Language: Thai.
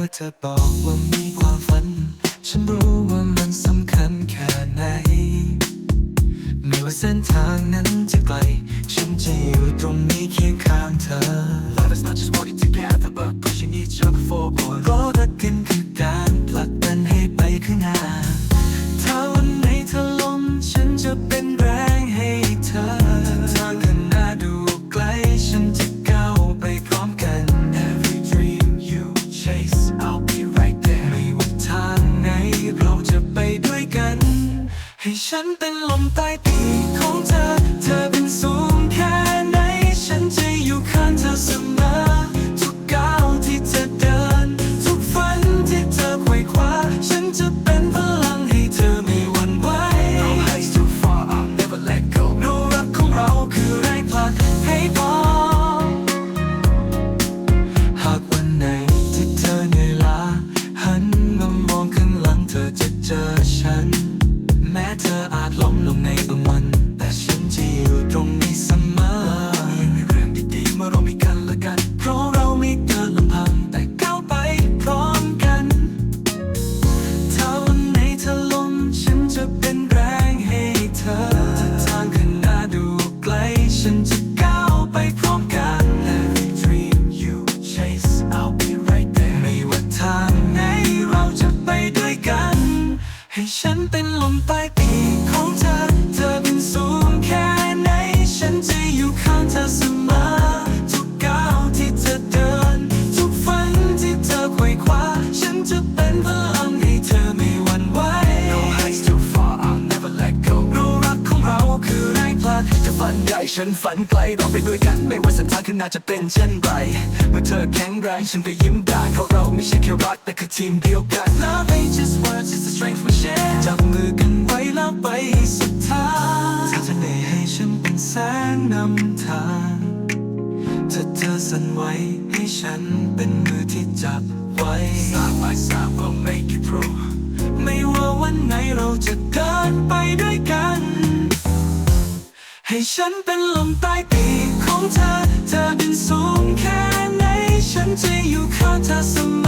ื่อเธอบอกว่ามีความฝัน ฉันรู้ว่ามันสำคัญแค่ไหน ไม่ว่าเส้นทางนั้นจะไกล ฉันจะอยู่ตรงนี้เคียงข้างเธอ ฉันเป็นลมใต้ เป็ให้เธอไม่หวั่ไหว No heights too far รักของเราคือแรงลักจะฝันใหญ่ฉันฝันไกลเอาไปด้วยกันไม่ว่าสันทางข้านาจะเป็นเช่นไร เมื่อเธอแข็งแรงฉันก็ยิ้มได้เพราะเราไม่ใช่แค่รักแต่คือทีมเดียวกัน Love ain't just words it's the strength we share จับมือกันไว้ เธอสั่นไหวให้ฉันเป็นมือที่จับไว้สาบายสาบว่า make it pro ไม่ว่าวันไหนเราจะเดินไปด้วยกัน ให้ฉันเป็นลมใต้ปีกของเธอ เธอบินสูงแค่ไหน ฉันจะอยู่ข้างเธอเสมอ